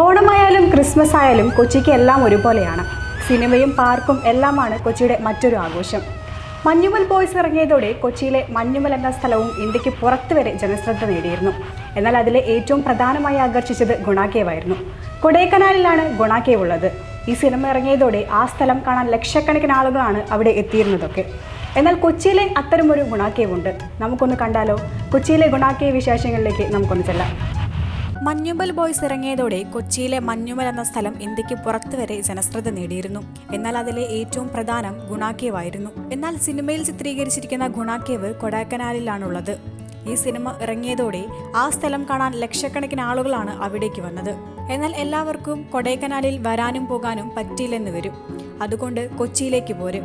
ഓണമായാലും Christmas ആയാലും കൊച്ചിക്ക് എല്ലാം ഒരുപോലെയാണ്. സിനിമയും പാർക്കും എല്ലാമാണ് കൊച്ചിയുടെ മറ്റൊരു ആഘോഷം. മഞ്ഞുമൽ ബോയ്സ് ഇറങ്ങിയതോടെ കൊച്ചിയിലെ മഞ്ഞുമൽ എന്ന സ്ഥലവും ഇന്ത്യയ്ക്ക് പുറത്തുവരെ ജനശ്രദ്ധ നേടിയിരുന്നു. എന്നാൽ അതിലെ ഏറ്റവും പ്രധാനമായി ആകർഷിച്ചത് ഗുണാക്കേവായിരുന്നു കൊടൈക്കനാലിലാണ് ഗുണാക്കേവ് ഉള്ളത് ഈ സിനിമ ഇറങ്ങിയതോടെ ആ സ്ഥലം കാണാൻ ലക്ഷക്കണക്കിന് ആളുകളാണ് അവിടെ എത്തിയിരുന്നതൊക്കെ. എന്നാൽ കൊച്ചിയിലെ അത്തരമൊരു ഗുണാക്കേവ് ഉണ്ട് നമുക്കൊന്ന് കണ്ടാലോ? കൊച്ചിയിലെ ഗുണാക്കേവ് വിശേഷങ്ങളിലേക്ക് നമുക്കൊന്ന് ചെല്ലാം. മഞ്ഞുമൽ ബോയ്സ് ഇറങ്ങിയതോടെ കൊച്ചിയിലെ മഞ്ഞുമൽ എന്ന സ്ഥലം ഇന്ത്യയ്ക്ക് പുറത്തുവരെ ജനശ്രദ്ധ നേടിയിരുന്നു. എന്നാൽ അതിലെ ഏറ്റവും പ്രധാനം ഗുണാക്കേവ് ആയിരുന്നു. എന്നാൽ സിനിമയിൽ ചിത്രീകരിച്ചിരിക്കുന്ന ഗുണാക്കേവ് കൊടൈക്കനാലിലാണുള്ളത്. ഈ സിനിമ ഇറങ്ങിയതോടെ ആ സ്ഥലം കാണാൻ ലക്ഷക്കണക്കിന് ആളുകളാണ് അവിടേക്ക് വന്നത്. എന്നാൽ എല്ലാവർക്കും കൊടൈക്കനാലിൽ വരാനും പോകാനും പറ്റിയില്ലെന്ന് വരും. അതുകൊണ്ട് കൊച്ചിയിലേക്ക് പോരും.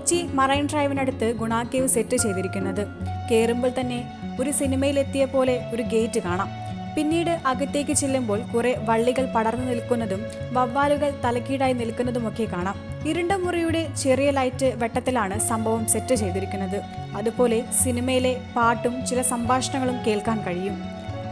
കൊച്ചി മറൈൻ ഡ്രൈവിനടുത്ത് ഗുണാക്കേവ് സെറ്റ് ചെയ്തിരിക്കുന്നത്. കയറുമ്പോൾ തന്നെ ഒരു സിനിമയിലെത്തിയ പോലെ ഒരു ഗേറ്റ് കാണാം. പിന്നീട് അകത്തേക്ക് ചെല്ലുമ്പോൾ കുറെ വള്ളികൾ പടർന്നു നിൽക്കുന്നതും വവ്വാലുകൾ തലക്കീടായി നിൽക്കുന്നതുമൊക്കെ കാണാം. ഇരുണ്ട മുറിയുടെ ചെറിയ ലൈറ്റ് വെട്ടത്തിലാണ് സംഭവം സെറ്റ് ചെയ്തിരിക്കുന്നത്. അതുപോലെ സിനിമയിലെ പാട്ടും ചില സംഭാഷണങ്ങളും കേൾക്കാൻ കഴിയും.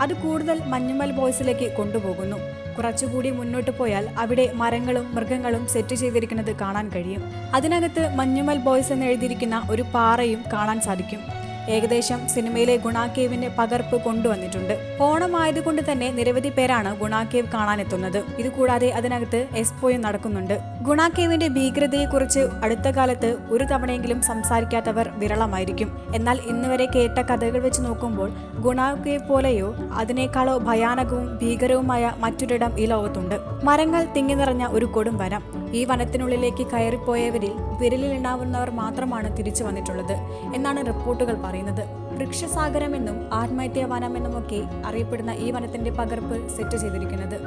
അത് കൂടുതൽ മഞ്ഞുമൽ ബോയ്സിലേക്ക് കൊണ്ടുപോകുന്നു. കുറച്ചുകൂടി മുന്നോട്ട് പോയാൽ അവിടെ മരങ്ങളും മൃഗങ്ങളും സെറ്റ് ചെയ്തിരിക്കുന്നത് കാണാൻ കഴിയും. അതിനകത്ത് മഞ്ഞുമൽ ബോയ്സ് എന്ന് എഴുതിയിരിക്കുന്ന ഒരു പാറയും കാണാൻ സാധിക്കും. ഏകദേശം സിനിമയിലെ ഗുണാക്കേവിന്റെ പകർപ്പ് കൊണ്ടുവന്നിട്ടുണ്ട്. ഓണം ആയതുകൊണ്ട് തന്നെ നിരവധി പേരാണ് ഗുണാക്കേവ് കാണാനെത്തുന്നത്. ഇതുകൂടാതെ അതിനകത്ത് എക്സ്പോയും നടക്കുന്നുണ്ട്. ഗുണാക്കേവിന്റെ ഭീകരതയെക്കുറിച്ച് അടുത്ത കാലത്ത് ഒരു തവണയെങ്കിലും സംസാരിക്കാത്തവർ വിരളമായിരിക്കും. എന്നാൽ ഇന്ന് വരെ കേട്ട കഥകൾ വെച്ച് നോക്കുമ്പോൾ ഗുണാക്കേവ് പോലെയോ അതിനേക്കാളോ ഭയാനകവും ഭീകരവുമായ മറ്റൊരിടം ഈ ലോകത്തുണ്ട്. മരങ്ങൾ തിങ്ങി നിറഞ്ഞ ഒരു കൊടും വനം ഈ വനത്തിനുള്ളിലേക്ക് കയറിപ്പോയവരിൽ വിരലിലുണ്ടാവുന്നവർ മാത്രമാണ് തിരിച്ചു വന്നിട്ടുള്ളത് എന്നാണ് റിപ്പോർട്ടുകൾ പറയുന്നത്. വൃക്ഷസാഗരമെന്നും ആത്മഹത്യാ വനമെന്നുമൊക്കെ അറിയപ്പെടുന്ന ഈ വനത്തിന്റെ പകർപ്പ് സെറ്റ് ചെയ്തിരിക്കുന്നത്.